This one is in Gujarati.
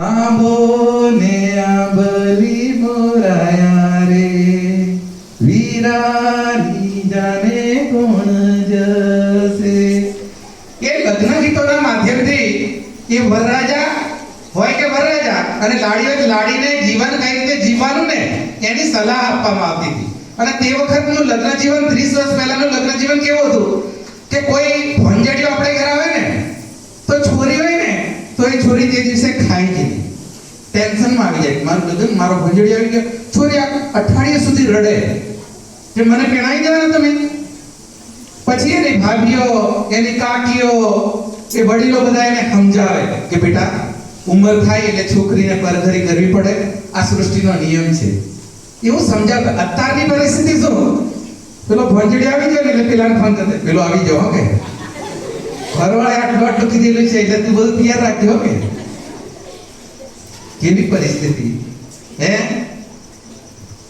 આંબો ને આંબલી મોરાયા રે. વીરાની જાને કોણ જશે? એ લગ્ન ગીતોના માધ્યમથી એ વરરાજા હોય કે વરરાજા, અને લાડી તો લાડીને જીવન કઈ રીતે જીવવાનું ને, એની સલાહ આપવામાં આવતી હતી. અને તે વખતનું લગ્ન જીવન 30 વર્ષ પહેલાનું લગ્ન જીવન કેવું હતું? કે કોઈ ભંજડીઓ આપણે ઘરે આવે ને, તો છોરી હોય ને, તો એ છોરી તે દિવસે નહીં ટેન્શનમાં આવી જાય મારું લગ્ન મારો ભંજડી આવી ગયો. છોરી અઠવાડિયા સુધી રડે. કે મને પેણાવી દેવાના તમે? પછી એની ભાભીઓ, એની કાકીઓ, એ વડીલો બધા એને સમજાવે કે બેટા, ઉંમર થાય એટલે છોકરીને પરઘરી કરવી પડે. આ સૃષ્ટિનો નિયમ છે. એવું સમજાવે. અત્યારની પરિસ્થિતિ શું? પેલો ભંજડી આવી ગયો ને એટલે પેલાને ફોન કરતે, પેલો આવી જાવ હો કે. ફરવાળે આટલું આટલું કીધેલું છે એટલે તું બધું તૈયાર રાખજો કે. કેવી પરિસ્થિતિ હે